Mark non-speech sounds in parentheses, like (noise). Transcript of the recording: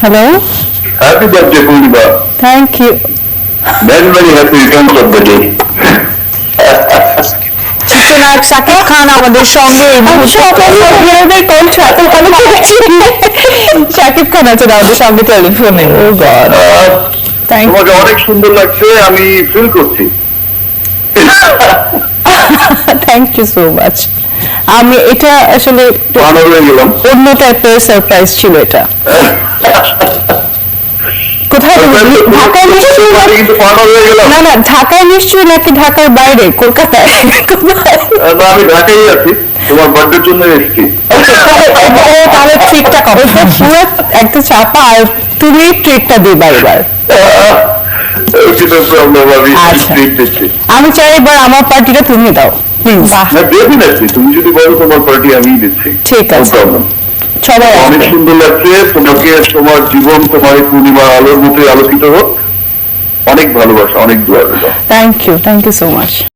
Hello Happy birthday, Purnima. Thank you Very, very happy returns of the day. চিত্রনায়ক খান আমাদের সঙ্গে খান আছেন আমাদের টেলিফোনে থ্যাংক তোমাকে অনেক সুন্দর লাগছে আমি ফিল করছি। থ্যাংক ইউ সো মাচ আমি এটা আসলে অন্য টাইপের সারপ্রাইজ ছিল এটা। (laughs) আমি কিন্তু পাগল হয়ে গেলাম। না না ঢাকায় নিশ্চয়ই নাকি ঢাকার বাইরে? কলকাতায়? কোথায়? আহ, না, আমি ঢাকাই আছি। তোমার বার্থডের জন্য এসেছি। তাহলে ট্রিকটা করো। পুরো একটা চাপা আর তুমি ট্রিকটা দিবা এবার। আমি আচ্ছা। আমি চাই এবার আমার পার্টিটা তুমি দাও প্লিজ তুমি যদি বলো তোমার পার্টি আমি দিচ্ছি। ঠিক আছে। সবাই অনেক সুন্দর লাগছে তোমাকে তোমার জীবন তোমার পূর্ণিমা আলোর মতোই আলোকিত হোক। অনেক ভালোবাসা অনেক দোয়া thank you thank you so much